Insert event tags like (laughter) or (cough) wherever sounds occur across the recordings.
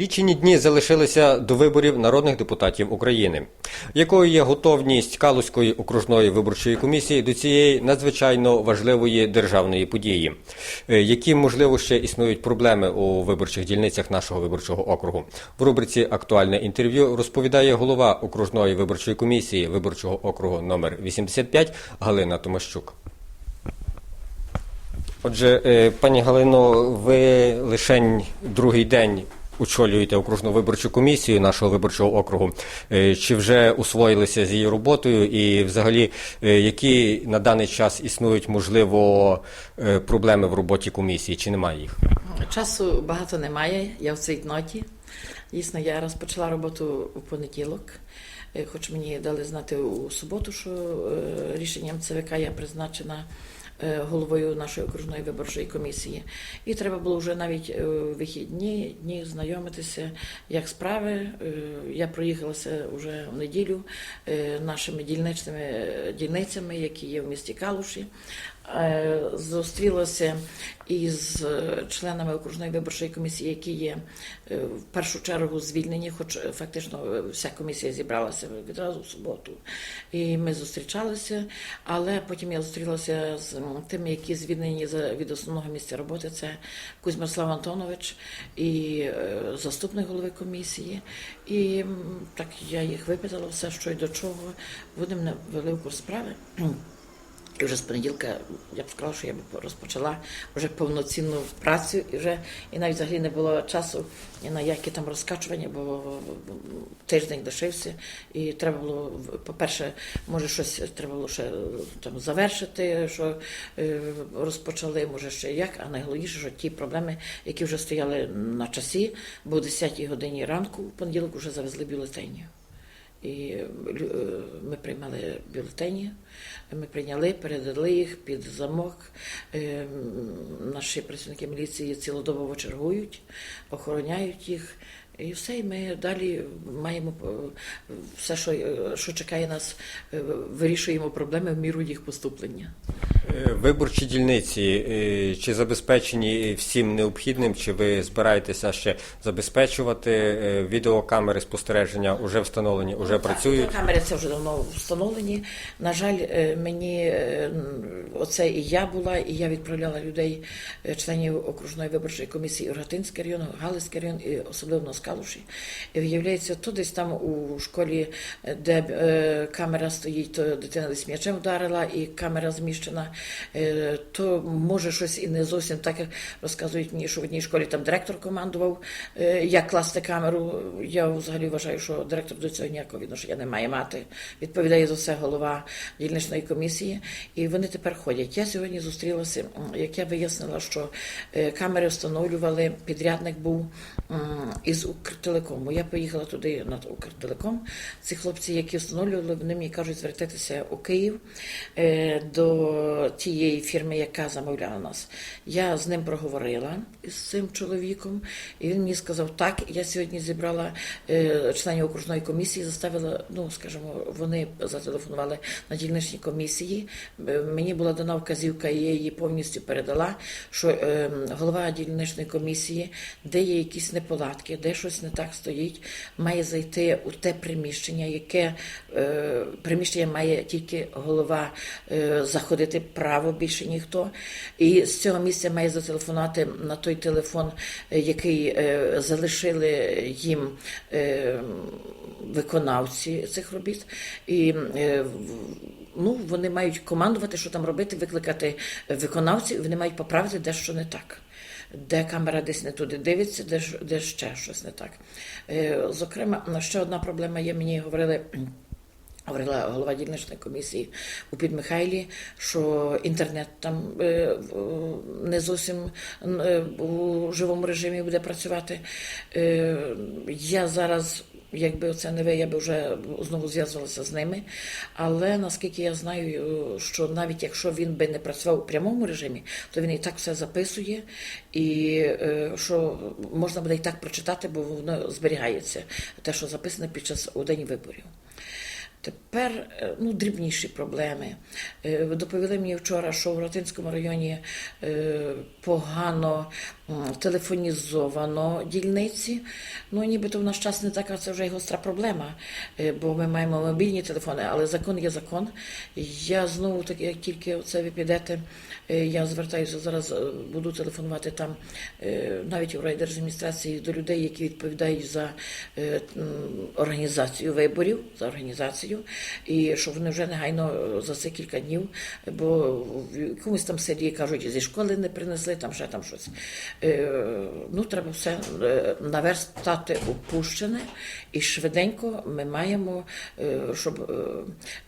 Лічені дні залишилися до виборів народних депутатів України. Якою є готовність Калузької окружної виборчої комісії до цієї надзвичайно важливої державної події? Е, Які можливо ще існують проблеми у виборчих дільницях нашого виборчого округу? В рубриці Актуальне інтерв'ю розповідає голова окружної виборчої комісії виборчого округу номер 85 Галина Томащук. Отже, е, пані Галино, ви лише другий день очолюєте окружну виборчу комісію нашого виборчого округу. Е, Чи вже освоїлися з її роботою, і взагалі, е, які на даний час існують, можливо, е, проблеми в роботі комісії, чи немає їх? Часу багато немає, я в цій ноті. Дійсно, я розпочала роботу у понеділок, хоч мені дали знати у суботу, що рішенням ЦВК я призначена головою нашої окружної виборчої комісії. І треба було вже навіть е, вихідні дні знайомитися, як справи. Е, Я проїхалася вже в неділю е, нашими дільничними дільницями, які є в місті Калуші. Е, Зустрілася із е, членами окружної виборчої комісії, які є е, в першу чергу звільнені, хоч фактично вся комісія зібралася відразу в суботу. І ми зустрічалися, але потім я зустрілася з тими, які звільнені від основного місця роботи. Це Кузьмислав Антонович і заступник голови комісії. І так я їх випитала все, що й до чого. Вони мене ввели в курс справи. І вже з понеділка я б сказала, що я б розпочала вже повноцінну працю, і вже і навіть взагалі не було часу ні на які там розкачування, бо тиждень лишився, і треба було, по-перше, може щось треба було ще там завершити, що е, розпочали, може ще як, а найголовніше, що ті проблеми, які вже стояли на часі, бо о 10 годині ранку в понеділок вже завезли бюлетені. І е, ми приймали бюлетені, ми прийняли, передали їх під замок. Е, Наші працівники міліції цілодобово чергують, охороняють їх. І все, і ми далі маємо е, все, що, е, що чекає нас, е, вирішуємо проблеми в міру їх поступлення. Виборчі дільниці чи забезпечені всім необхідним, чи ви збираєтеся ще забезпечувати відеокамери спостереження вже встановлені, вже працюють? Камери це вже давно встановлені. На жаль, мені оце і я була, і я відправляла людей, членів окружної виборчої комісії Рогатинський район, Галицький район і особливо з Калуші. І виявляється, то десь там у школі, е, де е, камера стоїть, то дитина десь м'ячем вдарила, і камера зміщена, е, то може щось і не зовсім так розказують мені, що в одній школі там директор командував, е, як класти камеру. Я взагалі вважаю, що директор до цього ніякого відношення не має мати. Відповідає за все голова дільничної комісії, і вони тепер ходять. Я сьогодні зустрілася, як я вияснила, що е, камери встановлювали, підрядник був із Укртелекому. Я поїхала туди на Укртелеком. Ці хлопці, які встановлювали, вони мені кажуть, звертайтеся у Київ е, до тієї фірми, яка замовляла нас. Я з ним проговорила з цим чоловіком, і він мені сказав, так, я сьогодні зібрала е, членів окружної комісії, заставила, ну скажімо, вони зателефонували на дільничні комісії. Е, Мені була дана вказівка, і я її повністю передала, що е, голова дільничної комісії, де є якісь неполадки, де щось не так стоїть, має зайти у те приміщення, яке е, приміщення має тільки голова е, заходити право, більше ніхто. І з цього місця має зателефонувати на той телефон, е, який е, залишили їм е, виконавці цих робіт. І е, ну, вони мають командувати, що там робити, викликати виконавців, і вони мають поправити дещо не так. Де камера десь не туди дивиться, де, де ще щось не так. Е, Зокрема, ну, ще одна проблема є, мені говорили. (clears throat) Говорила голова дільничної комісії у Підмихайлі, що інтернет там е, не зовсім е, у живому режимі буде працювати. Е, я зараз, якби це не ви, я би вже знову зв'язувалася з ними. Але наскільки я знаю, що навіть якщо він би не працював у прямому режимі, то він і так все записує, і е, що можна буде і так прочитати, бо воно зберігається, те, що записане під час у день виборів. Тепер е, ну, дрібніші проблеми. Е, Доповіли мені вчора, що в Ротинському районі погано телефонізовано дільниці. Ну, нібито в наш час не така це вже й гостра проблема, е, бо ми маємо мобільні телефони, але закон є закон. Я знову таки, як тільки це ви підете, е, я звертаюся зараз, е, буду телефонувати там навіть у райдержадміністрації до людей, які відповідають за організацію виборів, за організацію, і щоб вони вже негайно за це кілька днів, бо в якомусь там селі кажуть, зі школи не принесли, там ще там щось. Е, Ну, треба все е, наверстати упущене, і швиденько ми маємо, е, щоб е,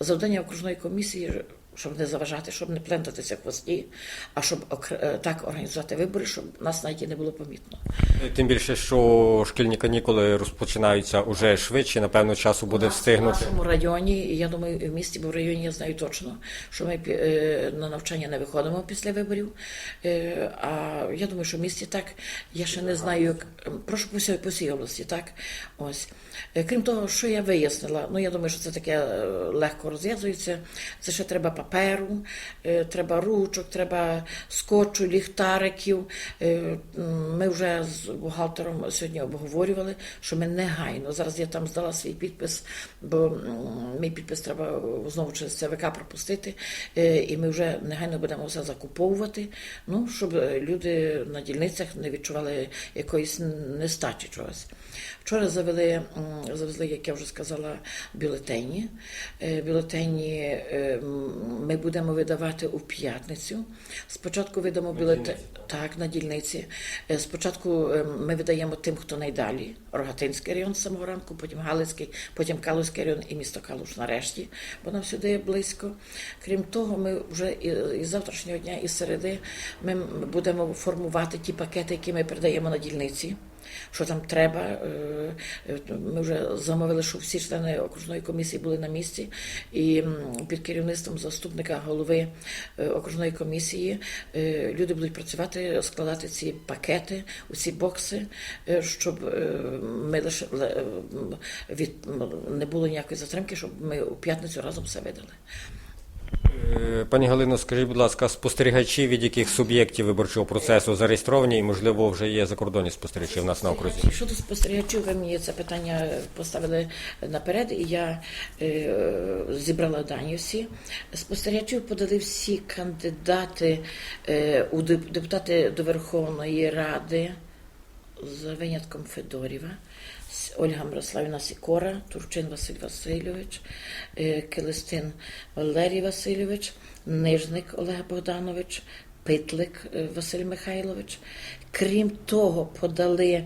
завдання окружної комісії. Щоб не заважати, щоб не плентатися хвості, а щоб е, так організувати вибори, щоб нас навіть і не було помітно. Тим більше, що шкільні канікули розпочинаються уже швидше, напевно, часу буде В встигнути. нашому районі, і я думаю, і в місті, бо в районі я знаю точно, що ми е, на навчання не виходимо після виборів. Е, А я думаю, що в місті так. Я ще не знаю, як прошу по всій, по всій області, так. Ось. Крім того, що я вияснила, ну я думаю, що це таке легко розв'язується. Це ще треба паперу, треба ручок, треба скотчу, ліхтариків. Ми вже з бухгалтером сьогодні обговорювали, що ми негайно. Зараз я там здала свій підпис, бо мій підпис треба знову через ЦВК пропустити. І ми вже негайно будемо все закуповувати, ну, щоб люди на дільницях не відчували якоїсь нестачі чогось. Вчора завели, завезли, як я вже сказала, бюлетені. Бюлетені ми будемо видавати у п'ятницю. Спочатку видамо бюлетень так, на дільниці. Спочатку ми видаємо тим, хто найдалі. Рогатинський район з самого ранку, потім Галицький, потім Калузький район і місто Калуш нарешті, бо нам сюди є близько. Крім того, ми вже із завтрашнього дня, і середи, ми будемо формувати ті пакети, які ми передаємо на дільниці. Що там треба? Е, е, Ми вже замовили, щоб всі члени окружної комісії були на місці, і під керівництвом заступника голови е, окружної комісії люди будуть працювати, складати ці пакети, ці бокси, щоб ми лише від не було ніякої затримки, щоб ми у п'ятницю разом все видали. Е, Пані Галино, скажіть, будь ласка, спостерігачі від яких суб'єктів виборчого процесу зареєстровані і, можливо, вже є закордонні спостерігачі в нас на окрузі? Щодо спостерігачів, ви мені це питання поставили наперед, і я е, зібрала дані всі. Спостерігачів подали всі кандидати е, у депутати до Верховної Ради за винятком Федорєва. Ольга Мирославівна Сікора, Турчин Василь Васильович, е, Келестин Валерій Васильович, Нижник Олег Богданович, Питлик е, Василь Михайлович. Крім того, подали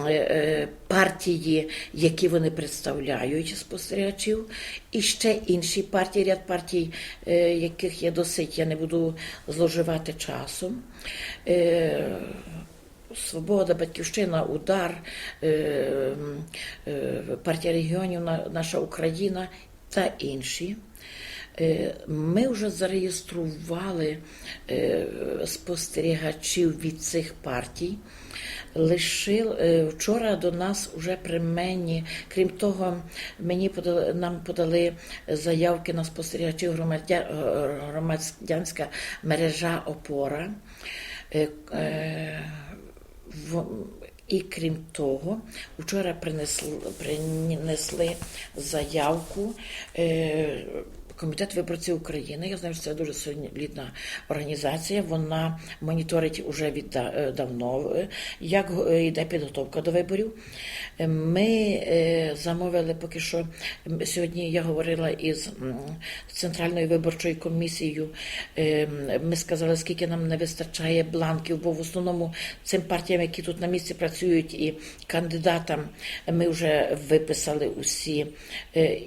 е, партії, які вони представляють спостерігачів, і ще інші партії, ряд партій, яких є досить, я не буду зловживати часом. Свобода, Батьківщина, Удар, е, е, партія регіонів, наша Україна та інші. Е, Ми вже зареєстрували спостерігачів від цих партій. Лишил е, вчора до нас уже при мені, крім того, мені подали, нам подали заявки на спостерігачів громадя, громадянська мережа опора. Е, е, в- І крім того, вчора принесли, принесли заявку. Комітет виборців України, я знаю, що це дуже солідна організація. Вона моніторить уже від е, давно, е, як е, йде підготовка до виборів. Ми замовили поки що сьогодні. Я говорила із центральною виборчою комісією. Ми сказали, скільки нам не вистачає бланків, бо в основному цим партіям, які тут на місці працюють, і кандидатам ми вже виписали усі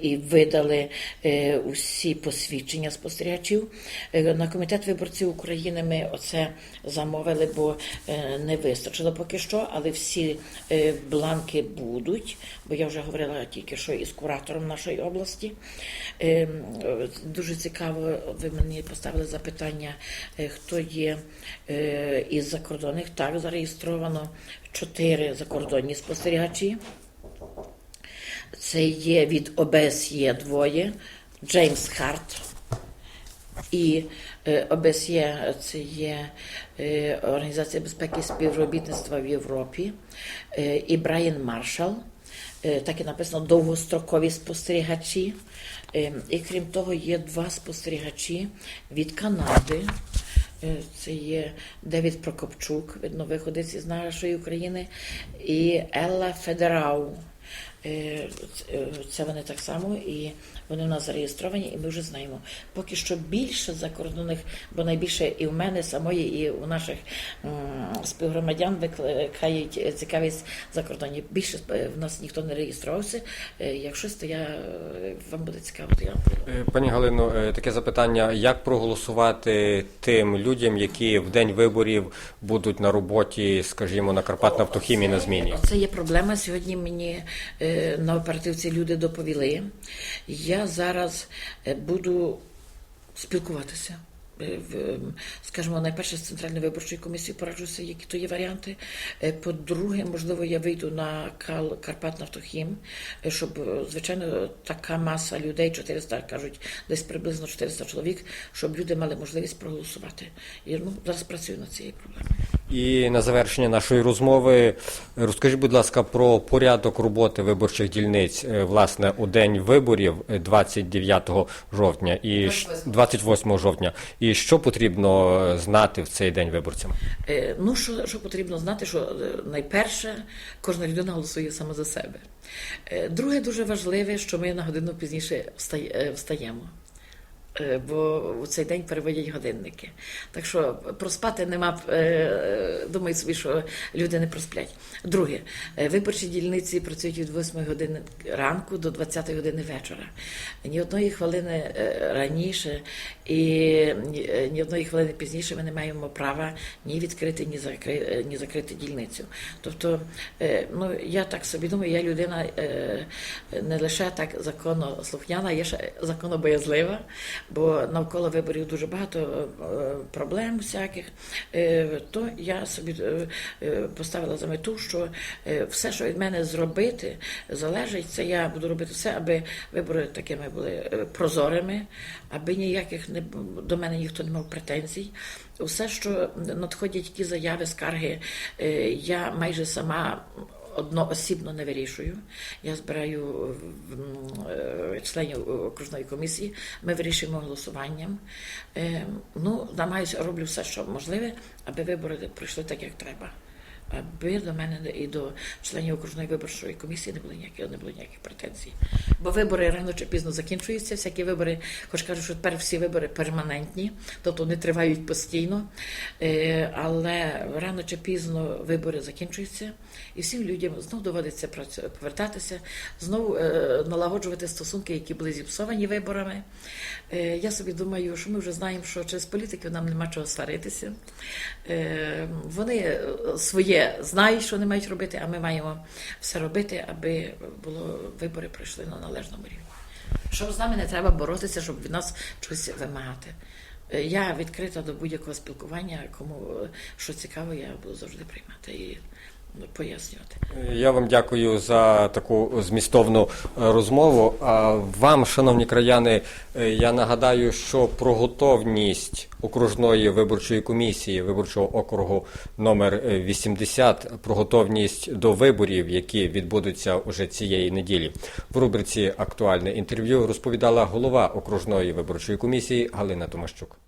і видали е, усі посвідчення спостерігачів. Е, На комітет виборців України ми оце замовили, бо е, не вистачило поки що, але всі е, бланки будуть, бо я вже говорила тільки що із куратором нашої області. Дуже цікаво, ви мені поставили запитання, хто є із закордонних. Так, зареєстровано чотири закордонні спостерігачі. Це є від ОБСЄ двоє, Джеймс Харт і ОБСЄ це є Організація безпеки і співробітництва в Європі, і Брайан Маршал. Так і написано довгострокові спостерігачі. І крім того, є два спостерігачі від Канади. Це є Девід Прокопчук, видно, виходець із нашої України, і Елла Федерау. Е, е, Це вони так само, і вони в нас зареєстровані, і ми вже знаємо. Поки що більше закордонних, бо найбільше і в мене самої, і у наших співгромадян викликають е, цікавість закордонні. Більше в нас ніхто не реєструвався. Якщо то я вам буде цікаво, то я Пані Галино, таке запитання: як проголосувати тим людям, які в день виборів будуть на роботі, скажімо, на Карпатнафтохімії на зміні? Це є проблема. Сьогодні мені на оперативці люди доповіли. Я зараз е, буду спілкуватися. Е, Скажімо, найперше з центральною виборчою комісією пораджуся, які то є варіанти. Е, По-друге, можливо, я вийду на Кал Карпатнафтохім, е, щоб, е, звичайно, така маса людей, 400, кажуть, десь приблизно 400 чоловік, щоб люди мали можливість проголосувати. І ну, зараз працюю над цією проблемою. І на завершення нашої розмови розкажіть, будь ласка, про порядок роботи виборчих дільниць, е, власне, у день виборів е, 29 жовтня і ш- 28 жовтня. І що потрібно е, знати в цей день виборцям? Е, Ну, що, що потрібно знати, що е, найперше кожна людина голосує саме за себе. Е, Друге, дуже важливе, що ми на годину пізніше встає- е, встаємо. Е, Бо у цей день переводять годинники. Так що проспати нема, е, думаю собі, що люди не просплять. Друге, е, виборчі дільниці працюють від 8 години ранку до 20 години вечора. Ні одної хвилини раніше і ні, одної хвилини пізніше ми не маємо права ні відкрити, ні закрити, ні закрити дільницю. Тобто, ну я так собі думаю, я людина не лише так законослухняна, я ще законобоязлива, бо навколо виборів дуже багато е, проблем всяких. Е, То я собі е, поставила за мету, що все, що від мене зробити, залежить, це я буду робити все, аби вибори такими були прозорими, аби ніяких не до мене ніхто не мав претензій. Все, що надходять які заяви, скарги, я майже сама одноосібно не вирішую. Я збираю м, е, членів окружної комісії. Ми вирішуємо голосуванням. Е, Ну, намагаюся роблю все, що можливе, аби вибори пройшли так, як треба. Аби до мене і до членів окружної виборчої комісії не було ніяких, не було ніяких претензій. Бо вибори рано чи пізно закінчуються. Всякі вибори, хоч кажуть, що тепер всі вибори перманентні, тобто вони тривають постійно. Е, Але рано чи пізно вибори закінчуються, і всім людям знову доводиться повертатися, знову е, налагоджувати стосунки, які були зіпсовані виборами. Е, Я собі думаю, що ми вже знаємо, що через політиків нам нема чого сваритися. Вони е, знають, що вони мають робити, а ми маємо все робити, аби було вибори пройшли на належному рівні. Щоб з нами не треба боротися, щоб від нас щось вимагати. Е, Я відкрита до будь-якого спілкування, кому е, що цікаво, я буду завжди приймати пояснювати. Я вам дякую за таку змістовну е, розмову. А вам, шановні краяни, е, я нагадаю, що про готовність окружної виборчої комісії виборчого округу номер е, 80, про готовність до виборів, які відбудуться уже цієї неділі. В рубриці Актуальне інтерв'ю розповідала голова окружної виборчої комісії Галина Томащук.